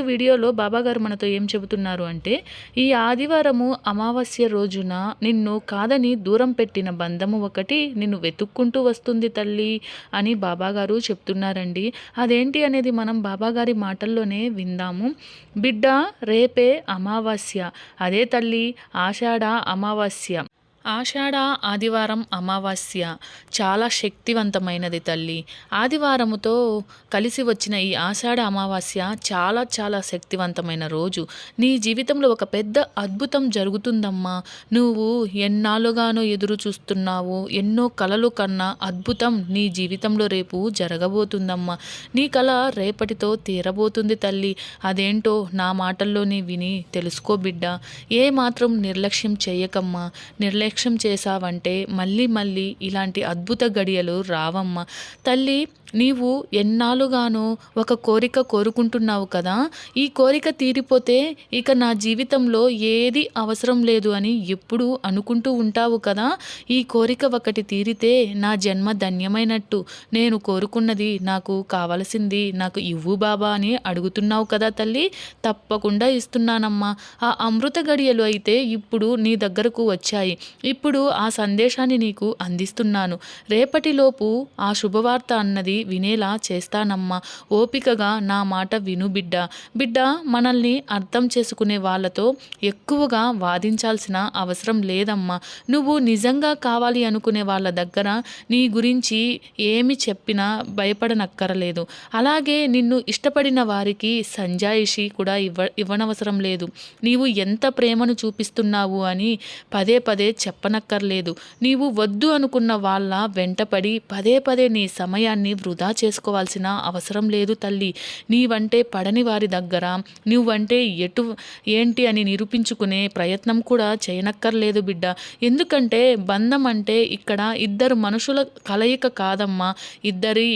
వీడియోలో బాబాగారు మనతో ఏం చెబుతున్నారు అంటే ఈ ఆదివారము అమావాస్య రోజున నిన్ను కాదని దూరం పెట్టిన బంధము ఒకటి నిన్ను వెతుక్కుంటూ వస్తుంది తల్లి అని బాబాగారు చెప్తున్నారండి. అదేంటి అనేది మనం బాబాగారి మాటల్లోనే విందాము. బిడ్డ రేపే అమావాస్య. అదే తల్లి ఆషాఢ అమావాస్య. ఆషాఢ ఆదివారం అమావాస్య. చాలా శక్తివంతమైనది తల్లి. ఆదివారముతో కలిసి వచ్చిన ఈ ఆషాఢ అమావాస్య చాలా చాలా శక్తివంతమైన రోజు. నీ జీవితంలో ఒక పెద్ద అద్భుతం జరుగుతుందమ్మా. నువ్వు ఎన్నాళ్ళుగానో ఎదురు చూస్తున్నావు. ఎన్నో కలలు కన్నా అద్భుతం నీ జీవితంలో రేపు జరగబోతుందమ్మా. నీ కళ రేపటితో తీరబోతుంది తల్లి. అదేంటో నా మాటల్లోనే విని తెలుసుకో బిడ్డ. ఏ మాత్రం నిర్లక్ష్యం చేయకమ్మా. నిర్లక్ష్యం నిర్లక్ష్యం చేశావంటే మళ్ళీ మళ్ళీ ఇలాంటి అద్భుత గడియలు రావమ్మ. తల్లి నీవు ఎన్నాళ్ళుగానో ఒక కోరిక కోరుకుంటున్నావు కదా? ఈ కోరిక తీరిపోతే ఇక నా జీవితంలో ఏది అవసరం లేదు అని ఎప్పుడు అనుకుంటూ ఉంటావు కదా? ఈ కోరిక ఒకటి తీరితే నా జన్మ ధన్యమైనట్టు. నేను కోరుకున్నది నాకు కావలసింది నాకు ఇవ్వు బాబా అని అడుగుతున్నావు కదా తల్లి? తప్పకుండా ఇస్తున్నానమ్మా. ఆ అమృత గడియలు అయితే ఇప్పుడు నీ దగ్గరకు వచ్చాయి. ఇప్పుడు ఆ సందేశాన్ని నీకు అందిస్తున్నాను. రేపటిలోపు ఆ శుభవార్త అన్నది వినేలా చేస్తానమ్మా. ఓపికగా నా మాట విను బిడ్డ. బిడ్డ మనల్ని అర్థం చేసుకునే వాళ్ళతో ఎక్కువగా వాదించాల్సిన అవసరం లేదమ్మా. నువ్వు నిజంగా కావాలి అనుకునే వాళ్ళ దగ్గర నీ గురించి ఏమి చెప్పినా భయపడనక్కరలేదు. అలాగే నిన్ను ఇష్టపడిన వారికి సంజాయిషి కూడా ఇవ్వ ఇవ్వనవసరం లేదు. నీవు ఎంత ప్రేమను చూపిస్తున్నావు అని పదే పదే చెప్పనక్కర్లేదు. నీవు వద్దు అనుకున్న వాళ్ళ వెంటపడి పదే పదే నీ సమయాన్ని వృధా వృధా చేసుకోవాల్సిన అవసరం లేదు తల్లి. నీవంటే పడని వారి దగ్గర నువ్వంటే ఎటు ఏంటి అని నిరూపించుకునే ప్రయత్నం కూడా చేయనక్కర్లేదు బిడ్డ. ఎందుకంటే బంధం అంటే ఇక్కడ ఇద్దరు మనుషుల కలయిక కాదమ్మా. ఇద్దరి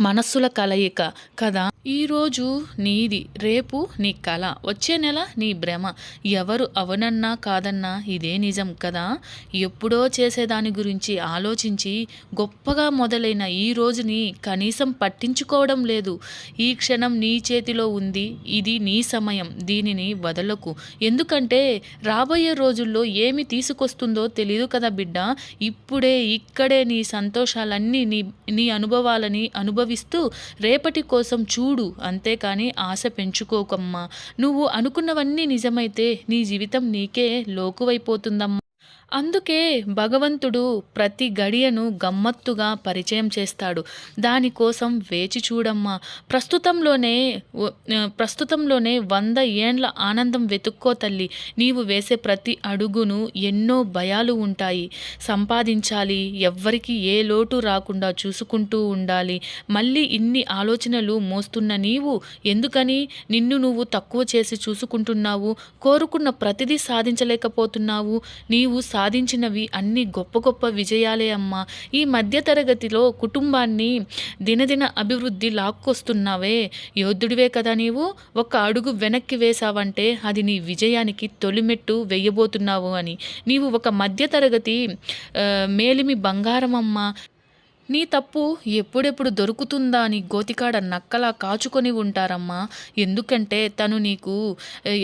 మనస్సుల కలయిక కదా? ఈరోజు నీది రేపు నీ కళ వచ్చే నెల నీ భ్రమ. ఎవరు అవనన్నా కాదన్నా ఇదే నిజం కదా? ఎప్పుడో చేసేదాని గురించి ఆలోచించి గొప్పగా మొదలైన ఈ రోజుని కనీసం పట్టించుకోవడం లేదు. ఈ క్షణం నీ చేతిలో ఉంది ఇది నీ సమయం దీనిని వదలకు. ఎందుకంటే రాబోయే రోజుల్లో ఏమి తీసుకొస్తుందో తెలియదు కదా బిడ్డ? ఇప్పుడే ఇక్కడే నీ సంతోషాలన్నీ నీ నీ అనుభవాలని అనుభవి అనుభవిస్తూ రేపటి కోసం చూడు అంతేకాని ఆశ పెంచుకోకమ్మా. నువ్వు అనుకున్నవన్నీ నిజమైతే నీ జీవితం నీకే లోకువైపోతుందమ్మా. అందుకే భగవంతుడు ప్రతి గడియను గమ్మత్తుగా పరిచయం చేస్తాడు. దానికోసం వేచి చూడమ్మా. ప్రస్తుతంలోనే ప్రస్తుతంలోనే వంద ఏండ్ల ఆనందం వెతుక్కో తల్లి. నీవు వేసే ప్రతి అడుగును ఎన్నో భయాలు ఉంటాయి. సంపాదించాలి ఎవ్వరికి ఏ లోటు రాకుండా చూసుకుంటూ ఉండాలి. మళ్ళీ ఇన్ని ఆలోచనలు మోస్తున్న నీవు ఎందుకని నిన్ను నువ్వు తక్కువ చేసి చూసుకుంటున్నావు? కోరుకున్న ప్రతిదీ సాధించలేకపోతున్నావు. నీవు సాధించినవి అన్ని గొప్ప గొప్ప విజయాలే అమ్మా. ఈ మధ్యతరగతిలో కుటుంబాన్ని దినదిన అభివృద్ధి లాక్కొస్తున్నావే. యోధుడివే కదా నీవు. ఒక అడుగు వెనక్కి వేశావంటే అది నీ విజయానికి తొలిమెట్టు వెయ్యబోతున్నావు అని. నీవు ఒక మధ్యతరగతి మేలిమి బంగారం నీ తప్పు ఎప్పుడెప్పుడు దొరుకుతుందా అని గోతికాడ నక్కలా కాచుకొని ఉంటారమ్మా. ఎందుకంటే తను నీకు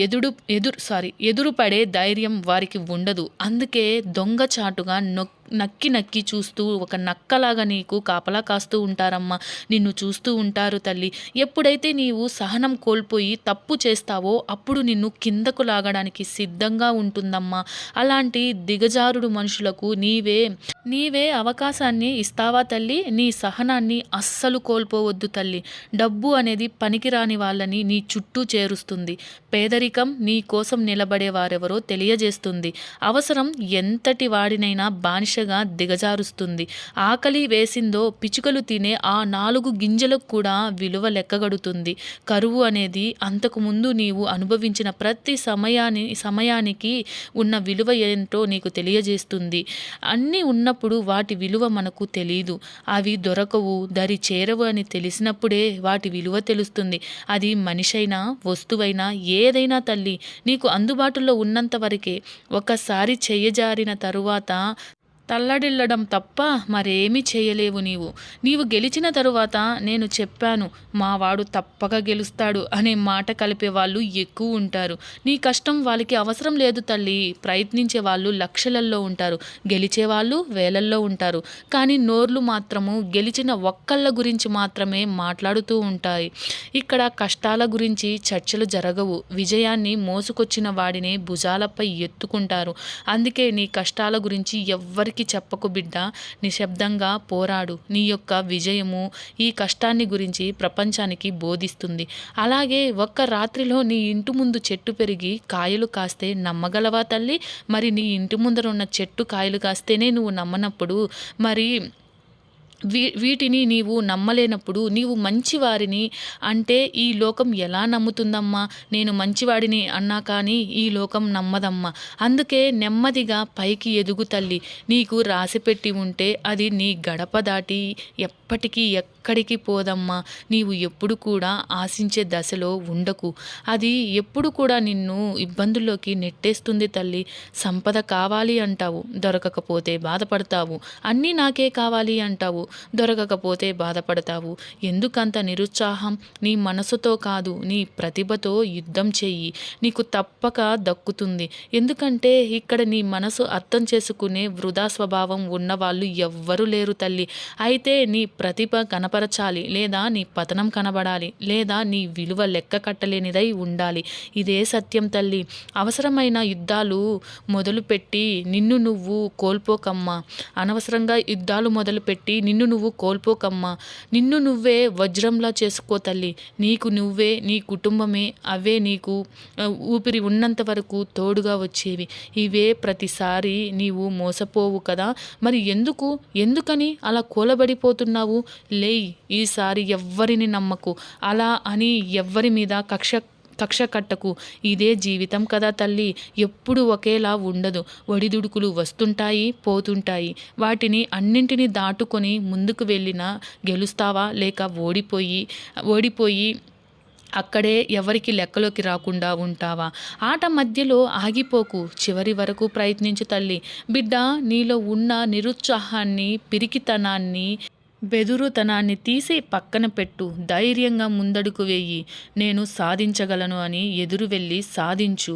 ఎదుడు ఎదురు సారీ ఎదురుపడే ధైర్యం వారికి ఉండదు. అందుకే దొంగచాటుగా నొక్కి నక్కి నక్కి చూస్తూ ఒక నక్కలాగా నీకు కాపలా కాస్తూ ఉంటారమ్మా. నిన్ను చూస్తూ ఉంటారు తల్లి. ఎప్పుడైతే నీవు సహనం కోల్పోయి తప్పు చేస్తావో అప్పుడు నిన్ను కిందకు లాగడానికి సిద్ధంగా ఉంటుందమ్మా. అలాంటి దిగజారుడు మనుషులకు నీవే నీవే అవకాశాన్ని ఇస్తావా తల్లి? నీ సహనాన్ని అస్సలు కోల్పోవద్దు తల్లి. డబ్బు అనేది పనికిరాని వాళ్ళని నీ చుట్టూ చేరుస్తుంది. పేదరికం నీ కోసం నిలబడే వారెవరో తెలియజేస్తుంది. అవసరం ఎంతటి వాడినైనా బానిస ఆశగా దిగజారుస్తుంది. ఆకలి వేసిందో పిచుకలు తినే ఆ నాలుగు గింజలకు కూడా విలువ లెక్కగడుతుంది. కరువు అనేది అంతకుముందు నీవు అనుభవించిన ప్రతి సమయాన్ని సమయానికి ఉన్న విలువ ఏంటో నీకు తెలియజేస్తుంది. అన్నీ ఉన్నప్పుడు వాటి విలువ మనకు తెలియదు అవి దొరకవు దరి చేరవు అని తెలిసినప్పుడే వాటి విలువ తెలుస్తుంది. అది మనిషైనా వస్తువైనా ఏదైనా తల్లి నీకు అందుబాటులో ఉన్నంత వరకే. ఒకసారి చెయ్యజారిన తరువాత తల్లడిల్లడం తప్ప మరేమీ చేయలేవు నీవు. నీవు గెలిచిన తరువాత నేను చెప్పాను మావాడు తప్పక గెలుస్తాడు అనే మాట కలిపే వాళ్ళు ఎక్కువ ఉంటారు. నీ కష్టం వాళ్ళకి అవసరం లేదు తల్లి. ప్రయత్నించే వాళ్ళు లక్షలల్లో ఉంటారు. గెలిచే వాళ్ళు వేలల్లో ఉంటారు. కానీ నోర్లు మాత్రము గెలిచిన ఒక్కళ్ళ గురించి మాత్రమే మాట్లాడుతూ ఉంటాయి. ఇక్కడ కష్టాల గురించి చర్చలు జరగవు. విజయాన్ని మోసుకొచ్చిన వాడిని భుజాలపై ఎత్తుకుంటారు. అందుకే నీ కష్టాల గురించి ఎవ్వరికి ఎవరికి చెప్పకు బిడ్డ. నిశ్శబ్దంగా పోరాడు. నీ యొక్క విజయము ఈ కష్టాన్ని గురించి ప్రపంచానికి బోధిస్తుంది. అలాగే ఒక్క రాత్రిలో నీ ఇంటి ముందు చెట్టు పెరిగి కాయలు కాస్తే నమ్మగలవా తల్లి? మరి నీ ఇంటి ముందర ఉన్న చెట్టు కాయలు కాస్తేనే నువ్వు నమ్మనప్పుడు మరి వీ వీటిని నీవు నమ్మలేనప్పుడు నీవు మంచివారిని అంటే ఈ లోకం ఎలా నమ్ముతుందమ్మా? నేను మంచివాడిని అన్నా కానీ ఈ లోకం నమ్మదమ్మా. అందుకే నెమ్మదిగా పైకి ఎదుగు తల్లి. నీకు రాసిపెట్టి ఉంటే అది నీ గడప దాటి ఎప్పటికీ ఎక్కడికి పోదమ్మా. నీవు ఎప్పుడు కూడా ఆశించే దశలో ఉండకు. అది ఎప్పుడు కూడా నిన్ను ఇబ్బందుల్లోకి నెట్టేస్తుంది తల్లి. సంపద కావాలి అంటావు. దొరకకపోతే బాధపడతావు. అన్నీ నాకే కావాలి అంటావు. దొరకకపోతే బాధపడతావు. ఎందుకంత నిరుత్సాహం? నీ మనసుతో కాదు నీ ప్రతిభతో యుద్ధం చెయ్యి. నీకు తప్పక దక్కుతుంది. ఎందుకంటే ఇక్కడ నీ మనసు అర్థం చేసుకునే వృధా స్వభావం ఉన్నవాళ్ళు ఎవ్వరూ లేరు తల్లి. అయితే నీ ప్రతిభ కనపరచాలి లేదా నీ పతనం కనబడాలి లేదా నీ విలువ లెక్క కట్టలేనిదై ఉండాలి. ఇదే సత్యం తల్లి. అవసరమైన యుద్ధాలు మొదలుపెట్టి నిన్ను నువ్వు కోల్పోకమ్మా. అనవసరంగా యుద్ధాలు మొదలుపెట్టి నిన్ను నిన్ను నువ్వు కోల్పోకమ్మా. నిన్ను నువ్వే వజ్రంలా చేసుకో తల్లి. నీకు నువ్వే నీ కుటుంబమే అవే నీకు ఊపిరి ఉన్నంత వరకు తోడుగా వచ్చేవి. ఇవే ప్రతిసారి నీవు మోసపోవు కదా. మరి ఎందుకు? ఎందుకని అలా కూలబడిపోతున్నావు? లేయ్ ఈసారి ఎవ్వరిని నమ్మకు. అలా అని ఎవ్వరి మీద కక్ష కక్ష కట్టకు. ఇదే జీవితం కదా తల్లి. ఎప్పుడు ఒకేలా ఉండదు. ఒడిదుడుకులు వస్తుంటాయి పోతుంటాయి. వాటిని అన్నింటినీ దాటుకొని ముందుకు వెళ్ళినా గెలుస్తావా లేక ఓడిపోయి ఓడిపోయి అక్కడే ఎవరికి లెక్కలోకి రాకుండా ఉంటావా? ఆట మధ్యలో ఆగిపోకు. చివరి వరకు ప్రయత్నించు తల్లి. బిడ్డ నీలో ఉన్న నిరుత్సాహాన్ని పిరికితనాన్ని బెదురుతనాన్ని తీసి పక్కన పెట్టు ధైర్యంగా ముందడుకు వేయి. నేను సాధించగలను అని ఎదురు వెళ్ళి సాధించు.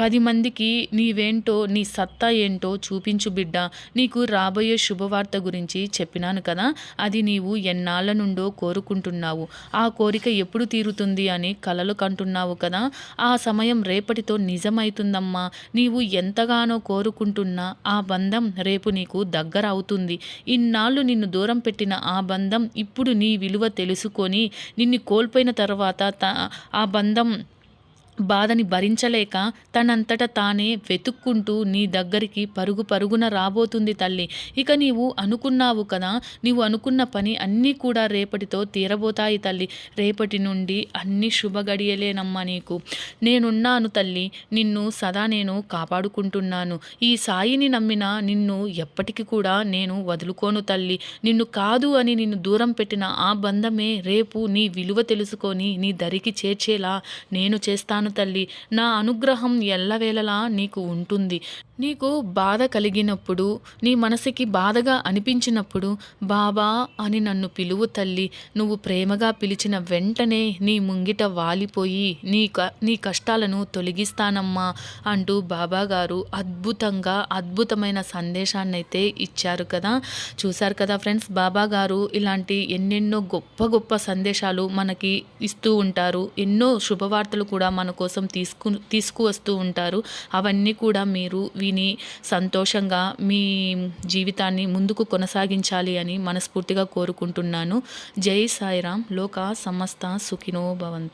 పది మందికి నీవేంటో నీ సత్తా ఏంటో చూపించు బిడ్డ. నీకు రాబోయే శుభవార్త గురించి చెప్పినాను కదా అది నీవు ఎన్నాళ్ళ నుండో కోరుకుంటున్నావు. ఆ కోరిక ఎప్పుడు తీరుతుంది అని కలలు కంటున్నావు కదా ఆ సమయం రేపటితో నిజమైతుందమ్మా. నీవు ఎంతగానో కోరుకుంటున్నా ఆ బంధం రేపు నీకు దగ్గర అవుతుంది. ఇన్నాళ్ళు నిన్ను దూరం పెట్టిన ఆ బంధం ఇప్పుడు నీ విలువ తెలుసుకొని నిన్ను కోల్పోయిన తర్వాత ఆ బంధం బాధని భరించలేక తనంతట తానే వెతుక్కుంటూ నీ దగ్గరికి పరుగు పరుగున రాబోతుంది తల్లి. ఇక నీవు అనుకున్నావు కదా నీవు అనుకున్న పని అన్నీ కూడా రేపటితో తీరబోతాయి తల్లి. రేపటి నుండి అన్ని శుభగడియలేనమ్మా నీకు. నేనున్నాను తల్లి నిన్ను సదా నేను కాపాడుకుంటున్నాను. ఈ సాయిని నమ్మిన నిన్ను ఎప్పటికీ కూడా నేను వదులుకోను తల్లి. నిన్ను కాదు అని నిన్ను దూరం పెట్టిన ఆ బంధమే రేపు నీ విలువ తెలుసుకొని నీ దరికి చేర్చేలా నేను చేస్తాను చేస్తాను తల్లి నా అనుగ్రహం ఎల్లవేళలా నీకు ఉంటుంది. నీకు బాధ కలిగినప్పుడు నీ మనసుకి బాధగా అనిపించినప్పుడు బాబా అని నన్ను పిలువు తల్లి నువ్వు ప్రేమగా పిలిచిన వెంటనే నీ ముంగిట వాలిపోయి నీ క నీ కష్టాలను తొలగిస్తానమ్మా అంటూ బాబాగారు అద్భుతంగా అద్భుతమైన సందేశాన్ని అయితే ఇచ్చారు కదా. చూశారు కదా ఫ్రెండ్స్ బాబా గారు ఇలాంటి ఎన్నెన్నో గొప్ప గొప్ప సందేశాలు మనకి ఇస్తూ ఉంటారు. ఎన్నో శుభవార్తలు కూడా మన కోసం తీసుకు తీసుకువస్తూ ఉంటారు. అవన్నీ కూడా మీరు విని సంతోషంగా మీ జీవితాన్ని ముందుకు కొనసాగించాలి అని మనస్ఫూర్తిగా కోరుకుంటున్నాను. జై సాయిరామ్. లోక సమస్త సుఖినో భవంతు.